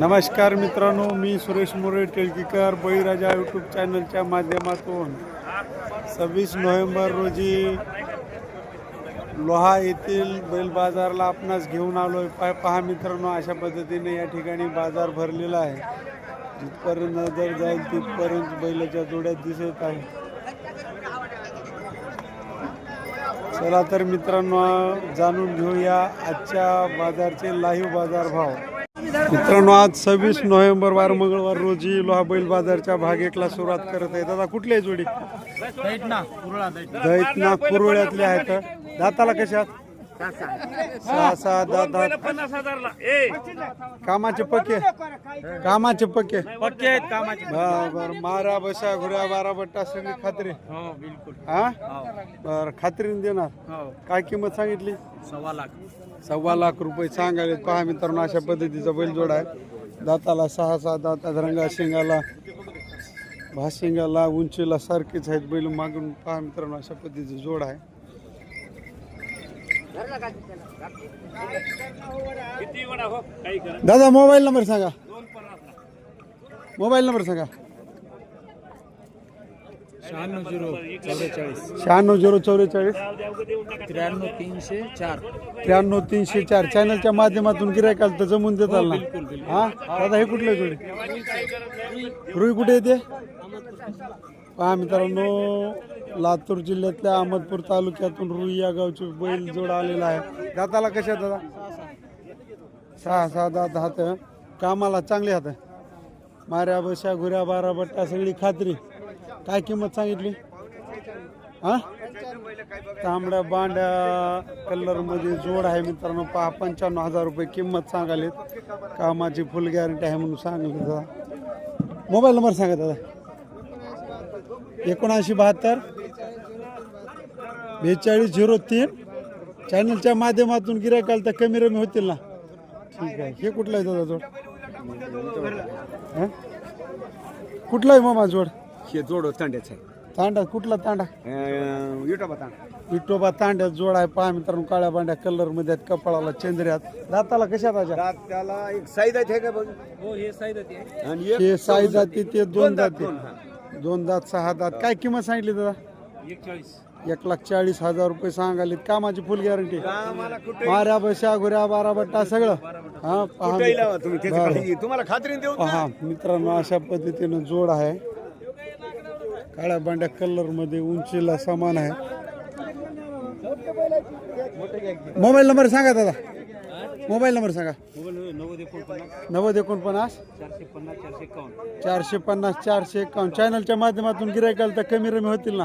नमस्कार मित्रांनो मी सुरेश मोरे टिळकीकर बळीराजा यूट्यूब चॅनलच्या माध्यमातून. सव्वीस नोव्हेंबर रोजी लोहा येथील बैल बाजारला आपणास घेऊन आलोय. पाय पहा मित्रांनो अशा पद्धतीने या ठिकाणी बाजार भरलेला आहे. जिथपर्यंत नजर जाईल तिथपर्यंत बैलाच्या जोड्यात दिसत आहे चला तर मित्रांनो जाणून घेऊया आजच्या बाजारचे लाईव्ह बाजार भाव मित्रांनो आज सव्वीस नोव्हेंबर वार मंगळवार रोजी लोहा बैल बाजारच्या भाग एकला सुरुवात करत आहे दादा कुठली आहे जोडी? दैतना कुरुळ्यातले आहेत दाताला कशात सहा सहा दात दात पन्नास हजारला. ए. कामाचे पक्के. कामाचे पक्के. पक्के आहेत कामाचे. बर बर. मारा बशा घुऱ्या बारा बट्टा सगळी खात्री. हो बिलकुल. हा? हो. बर खात्रीने देणार. हो. काय किंमत सांगितली? सव्वा लाख. सव्वा लाख रुपये सांगायले पहा मित्रांनो अशा पद्धतीचा बैलजोड आहे. दाताला सहा सहा दातात रंगा शिंगाला भाशिंगाला उंचीला सारखेच आहेत बैल मागून. पहा मित्रांनो अशा पद्धतीचं जोड आहे किती वडा हो काही करा दादा मोबाईल नंबर सांगा. मोबाईल नंबर सांगा. शहाण्णव झिरो चौवेचाळीस. शहाण्णव झिरो चौवेचाळीस. त्र्याण्णव तीनशे चार. त्र्याण्णव तीनशे चार. चॅनलच्या माध्यमातून गिरायकाल तर जमून देताल ना? हा दादा हे कुठले जोडी? रुई कुठे येते? पहा मित्रांनो लातूर जिल्ह्यातल्या अहमदपूर तालुक्यातून रुई या गावचे बैल जोड आलेला आहे. दाताला कशा दादा? सहा सहा दात हात कामाला चांगले हात माऱ्या बशा घुऱ्या बारा बट्टा सगळी खात्री. काय किंमत सांगितली? हां? तांबड्या बांड्या कलरमध्ये जोड आहे मित्रांनो. पहा पंच्याण्णव हजार रुपये किंमत सांगालीत कामाची फुल गॅरंटी आहे म्हणून सांगली दादा. मोबाईल नंबर सांगा दादा. एकोणऐंशी बहात्तर बेचाळीस झिरो तीन. चॅनलच्या माध्यमातून गिरायकाल तर कमी रमी होतील ना? ठीक आहे. हे कुठलं आहे दादा जोड? हं? कुठला आहे मामा जोड? हे जोड तांड्याचं तांडा. कुठला तांडा? आहे युटाबा तांडा. विठोबा तांड्यात जोड आहे. पहा मित्रांनो काळ्या बांड्या कलरमध्ये आहेत कपाळाला चंद्र्यात. दाताला कशा राजा दात त्याला एक साईज आहे का बघ? हो हे आहे. आणि एक हे साई जाती ते दोन दात, जाती दोन, हा. दोन दात सहा दात. काय किंमत सांगितली दादा? एक लाख चाळीस हजार रुपये सांगाले कामाची फुल गॅरंटी माऱ्या बशा घुऱ्या बारा बट्टा सगळं. हा पहा बरं. तुम्हाला खात्रीने देऊ पहा मित्रांनो अशा पद्धतीनं जोड आहे. काळ्या बांड्या कलरमध्ये उंचीला समान आहे. मोबाईल नंबर सांगा दादा. मोबाईल नंबर सांगा. नव्वद एकोणपन्नास. नव्वद एकोणपन्नास. चारशे पन्नास चारशे एकावन्न. चारशे पन्नास चारशे एकावन्न. चॅनलच्या माध्यमातून गिरायकाल तर कमी रमी होतील ना?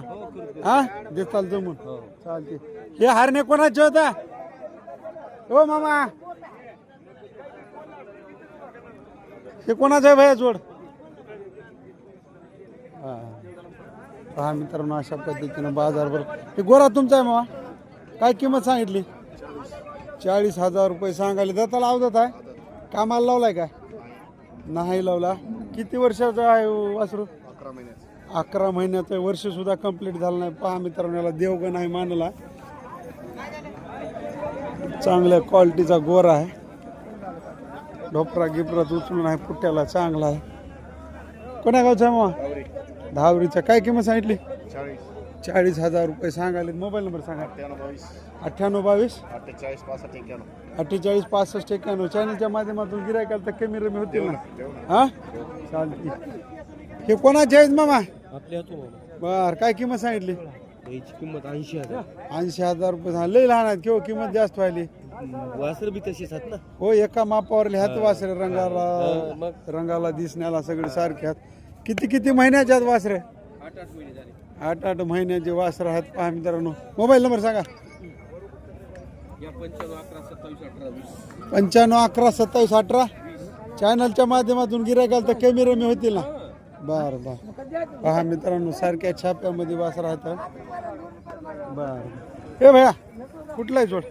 हा देताल जमून. चालते हे हारणे कोणाचे होता? हो मामा. हे कोणाचं आहे भैया जोड? हा. पहा मित्रांनो अशा पद्धतीनं बाजारभर हे गोरा तुमचा आहे मामा. काय किंमत सांगितली? चाळीस हजार रुपये सांगायला दाताला अवधत आहे कामाला लावलाय का? नाही लावला. किती वर्षाचा आहे वासरू? अकरा महिन्यात अकरा महिन्याचं वर्ष सुद्धा कंप्लीट झालं नाही. पहा मित्रांनो याला देवगण आहे मानला. चांगल्या क्वालिटीचा गोर आहे. ढोपरा गिपरात उचलून आहे पुट्ट्याला चांगला आहे. कोण्या गावचा आहे मामा? दहावरीचा काय किंमत सांगितली? चाळीस. चाळीस हजार रुपये सांगाले मोबाईल नंबर सांगा अठ्ठ्याण्णव बावीस. अठ्ठ्याण्णव बावीस? अठ्ठेचाळीस पासष्ट एक्क्याण्णव अठ्ठेचाळीस पासष्ट एक्क्याण्णव चॅनलच्या माध्यमातून गिरायकाल तर कमी रमी होतील ना? हा? चालते हे कोणाचे आहेत मामा? आपल्या बर काय किंमत सांगितली? याची किंमत ऐंशी हजार. ऐंशी हजार रुपये सांग लई लहान आहेत किंवा किंमत जास्त व्हायली. वासर बी तशीच आहेत ना. हो एका मापावर लिहात वासरे हा, रंगाला मग. रंगाला दिसण्याला सगळे सारखे आहेत. किती किती महिन्याचे आहेत वासरे? आठ आठ महिने झाले. आठ आठ महिन्याचे वासरे आहेत पहा मित्रांनो. मोबाईल नंबर सांगा. पंच्याण्णव अकरा सत्तावीस अठरा वीस. चॅनलच्या माध्यमातून गिरायकाल तर कमी रमी होतील ना? बर बर. पहा मित्रांनो सारख्या छाप्यामध्ये वास राहत. बर. हे भैया कुठला आहे जोड?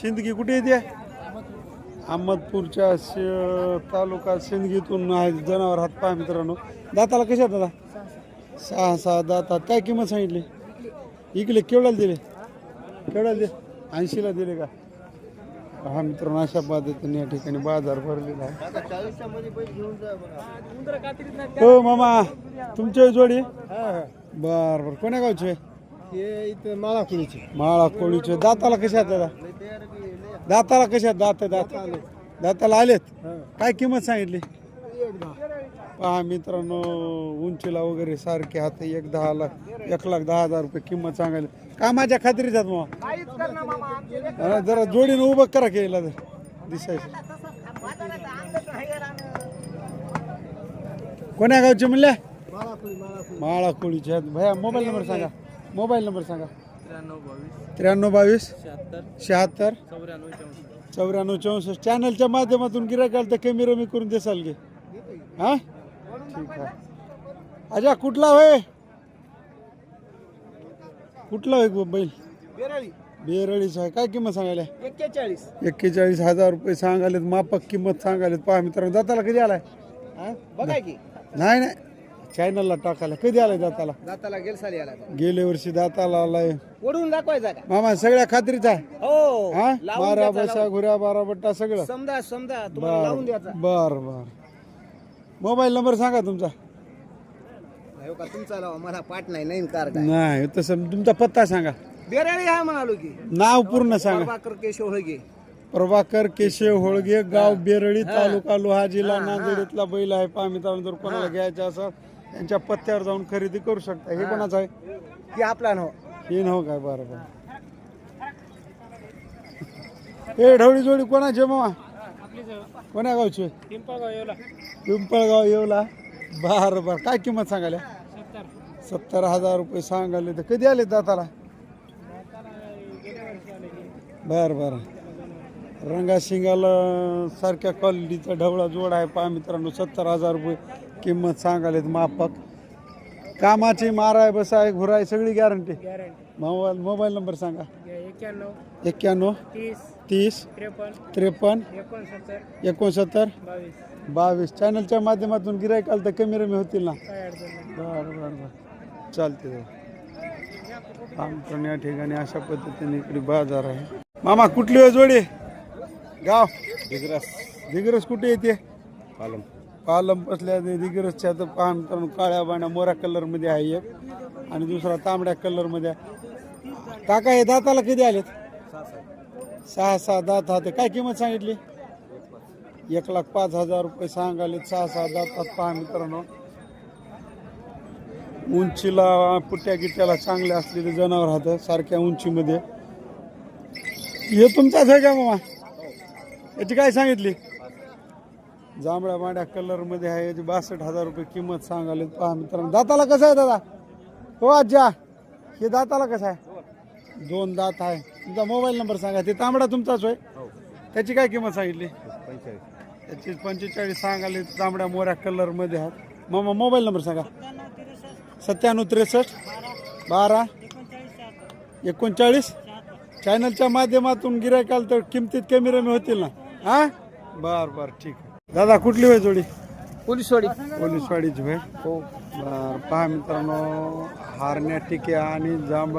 सिंदगी कुठे येते अहमदपूरच्या श- तालुका सिंदगीतून आहे जनावर हात पहा मित्रांनो. दाताला कशा दादा? सहा सहा दातात काय किंमत सांगितली? इकडे केवढ्याला दिले? केवढ्याला दिले? ऐंशीला दिले का? हा मित्रांनो अशा पद्धतीने या ठिकाणी बाजार भरलेला आहे. हो मामा. तुमच्या जोडी? बर बर. कोण्या गावचे? हे माळा कुणीची माळा कोळीचे. दाताला कशात दादा? दाताला कशात दात दात दाताला आलेत? काय किंमत सांगितली? पहा मित्रांनो उंचीला वगैरे सारखे हात एक दहा लाख एक लाख दहा हजार रुपये किंमत सांगायला. कामाच्या खात्रीच्यात मग? हा, जरा जोडीनं उभं करा केला तर. दिसायचं. कोण्या गावचे म्हणल्या माळा कोळीचे भैया मोबाईल नंबर सांगा. मोबाईल नंबर सांगा. त्र्याण्णव बावीस. त्र्याण्णव बावीस. शहात्तर. शहात्तर. चौऱ्याण्णव चौसष्ट. चौऱ्याण्णव चौसष्ट. चॅनलच्या माध्यमातून गिरायकाल तर कमी रमी करून देसाल गे. हा? ठीक आहे. अजा कुठला होय कुठला होय गो बैल? बेरळीचा आहे. काय किंमत सांगायला? एक्केचाळीस. एक्केचाळीस हजार रुपये सांगालेत मापक किंमत सांगालेत पहा मित्रांनो दाताला कधी आलाय? बघाय की. नाही नाही. चॅनलला टाकायला. कधी आलाय दाताला? दाताला गेल साली आला गेल्या वर्षी दाताला आलाय. ओढून दाखवायचा का? मामा सगळ्या खात्रीचा आहे. हो. हा? लावून बारा द्यायचा, बसा घुऱ्या बारा बट्टा सगळं. समजा समजा तुम्हाला लावून द्यायचा. बर बर. मोबाईल नंबर सांगा तुमचा. हो का तुमचा लावा मला पाठ नाही नवीन नाही तसं तुमचा पत्ता सांगा. बेराळी हा म्हणालो की. नाव पूर्ण सांगा. प्रभाकर केशव होळगे. प्रभाकर केशव होळगे गाव बेरळी तालुका लोहा जिल्हा नांदेड इथला बैल आहे. मित्रांनो जर कोणाला घ्यायचं असं त्यांच्या पत्त्यावर जाऊन खरेदी करू शकता. हे कोणाचं आहे? की आपला नो हे हो काय? बरं बरं. हे ढवळी जोडी कोणाचे मामा? कोण्या गावचे? पिंपळगाव येवला. बर बर. काय किंमत सांगायला? सत्तर हजार रुपये सांगाले तर कधी आले दाताला? बर बर. रंगा शिंगाला सारख्या क्वालिटीचा ढवळा जोड आहे पहा मित्रांनो. सत्तर हजार रुपये किंमत सांगालेत मापक कामाची माराय बसाय घुराय सगळी गॅरंटी मोबाईल मोबाईल नंबर सांगा. एक्क्याण्णव एक्क्याण्णव तीस तीस त्रेपन्न त्रेपन्न एकोणसत्तर एकोणसत्तर बावीस. बावीस. चॅनलच्या माध्यमातून गिरायक आलं तर कमी रमी होतील ना? काय अडचण नाही. बरं बरं बरं. चालते आमच्या या ठिकाणी अशा पद्धतीने इकडे बाजार आहे. मामा कुठली आहे जोडी? गाव? दिग्रस. दिग्रस कुठे येते? पालम. पालम बसल्या दिग्रसच्या तर पान मित्रांनो काळ्या बाण्या मोऱ्या कलरमध्ये आहे एक. आणि दुसरा तांबड्या कलरमध्ये आहे. काका हे दाताला कधी आलेत? सहा सहा दात हात. काय किंमत सांगितली? एक लाख पाच हजार रुपये सांगाले. सहा सहा दातात पहा मित्रांनो. उंचीला पुट्या गिट्ट्याला चांगले असलेले जनावर राहतं सारख्या उंचीमध्ये. हे तुमचाच आहे का मामा? याची काय सांगितली? जांभळ्या मांड्या कलरमध्ये आहे याची बासष्ट हजार रुपये किंमत सांगाले पहा मित्रांनो दाताला कसं आहे दादा? हो आज्जा हे दाताला कसं आहे? दोन दात आहे. तुमचा मोबाईल नंबर सांगा. ते तांबडा तुमचाच होय? त्याची काय किंमत सांगितली? त्याची पंचेचाळीस सांगाले तांबड्या मोऱ्या कलरमध्ये आहेत. मामा मोबाईल नंबर सांगा. सत्त्याण्णव त्रेसष्ट बारा एकोणचाळीस. चॅनलच्या माध्यमातून गिरायकाल तर किमतीत कमी रमी होतील ना? हा? बर बर ठीक आहे. दादा कुठली होय जोडी? पोलीसवाडी. पोलीसवाडीची होय? हो. बर पहा मित्रांनो हारण्या टिक्या आणि जांब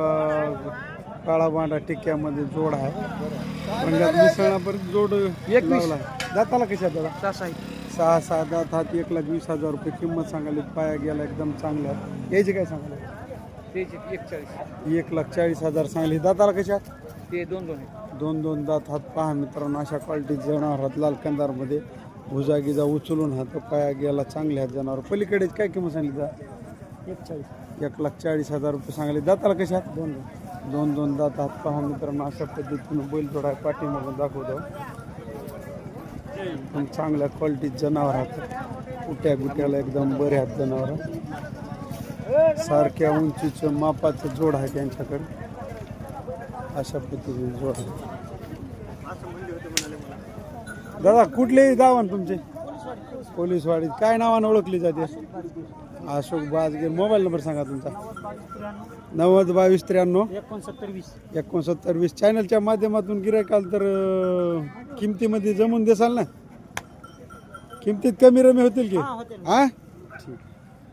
काळा बांडा टिक्यामध्ये जोड आहे. रंगात मिसळणापर्यंत जोड लावला आहे. दाताला कशा दादा? तास आहे सहा सहा दात हात एक लाख वीस हजार रुपये किंमत सांगाली पाया गेला एकदम चांगल्या यायची काय सांगाले एक लाख चाळीस हजार सांगली. दाताला कशा ते दोन दोन दोन दोन दात हात पहा मित्रांनो अशा क्वालिटी जनावर हात लाल कंदारमध्ये भुजा गिजा उचलून हात पाया गेला चांगले आहेत जनावर. पलीकडे काय किंमत सांगली जा एकचाळीस. एक लाख चाळीस हजार रुपये सांगले. दाताला कशा दोन दोन. दोन दोन दात हात पहा मित्रांनो अशा पद्धतीनं बैल थोडा पाठीमागून दाखवतो. पण चांगल्या क्वालिटीत जनावर आहेत. कुट्या गुट्याला एकदम बरे आहेत जनावर. सारख्या उंचीचं मापाचं जोड आहे त्यांच्याकडे. अशा पद्धतीने जोड आहे. दादा कुठलेही दावण तुमचे? पोलीसवाडीत. काय नावानं ओळखली जाते? अशोक बाजगे. मोबाईल नंबर सांगा तुमचा. नव्वद बावीस त्र्याण्णव एकोणसत्तर वीस. एकोणसत्तर वीस चॅनलच्या माध्यमातून गिरायकाल तर अं, किमतीमध्ये जमून देसाल ना? किमतीत कमी रमी होतील की? हा? ठीक.